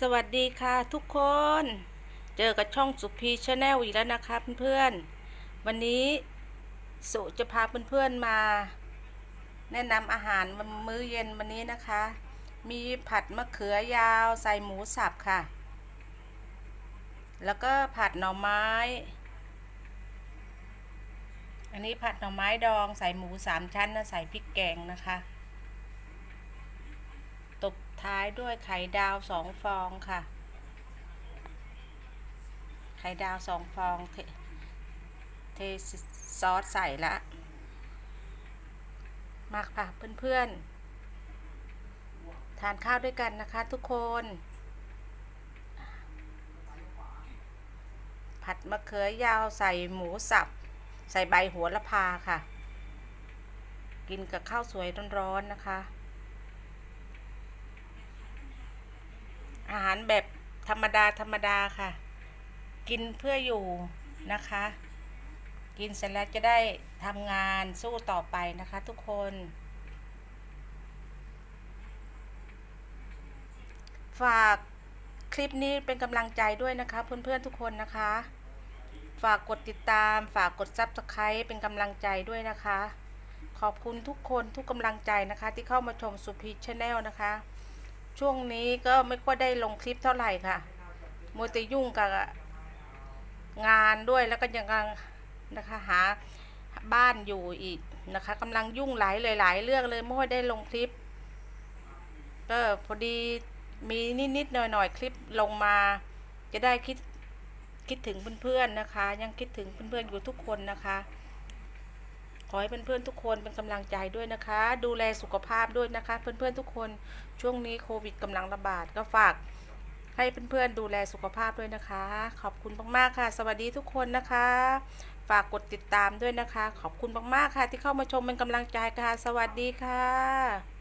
สวัสดีค่ะทุกคน เจอกับช่องสุพีชาแนลอีกแล้วนะคะเพื่อนๆ วันนี้สุจะพาเพื่อนๆมา แนะนำอาหารมื้อเย็นวันนี้นะคะ มีผัดมะเขือยาวใส่หมูสับค่ะ แล้วก็ผัดหน่อไม้ อันนี้ผัดหน่อไม้ดองใส่หมูสามชั้นนะใส่พริกแกงนะคะ ตบท้ายด้วยไข่ดาวสองฟองค่ะ ไข่ดาวสองฟองเทเทซอสใส่ละมากค่ะเพื่อนๆ ทานข้าวด้วยกันนะคะทุกคน ผัดมะเขือยาวใส่หมูสับ ใส่ใบหัวละพาค่ะ กินกับข้าวสวยร้อนๆนะคะ อาหารแบบธรรมดาธรรมดาค่ะ กินเพื่ออยู่นะคะ กินเสร็จแล้วจะได้ทำงานสู้ต่อไปนะคะทุกคน ฝากคลิปนี้เป็นกำลังใจด้วยนะคะ เพื่อนๆทุกคนนะคะ ฝากกดติดตาม ฝากกดซับสไคร b e เป็นกำลังใจด้วยนะคะ ขอบคุณทุกคนทุกกำลังใจนะคะ ที่เข้ามาชมสุพีชแนลนะคะ ช่วงนี้ก็ไม่ค่อยได้ลงคลิปเท่าไหร่ค่ะมัวแต่ยุ่งกับงานด้วยแล้วก็ยังนะคะหาบ้านอยู่อีกนะคะกำลังยุ่งหลายหลายเรื่องเลยไม่ค่อยได้ลงคลิปก็พอดีมีนิดๆหน่อยๆคลิปลงมา จะได้คิดคิดถึงเพื่อนๆนะคะ ยังคิดถึงเพื่อนๆอยู่ทุกคนนะคะ อให้เพื่อนๆทุกคนเป็นกำลังใจด้วยนะคะ ดูแลสุขภาพด้วยนะคะ เพื่อนๆทุกคนช่วงนี้โควิดกำลังระบาดก็ฝากให้เพื่อนๆดูแลสุขภาพด้วยนะคะ ขอบคุณมากๆค่ะ สวัสดีทุกคนนะคะ ฝากกดติดตามด้วยนะคะ ขอบคุณมากๆค่ะ ที่เข้ามาชมเป็นกำลังใจค่ะ สวัสดีค่ะ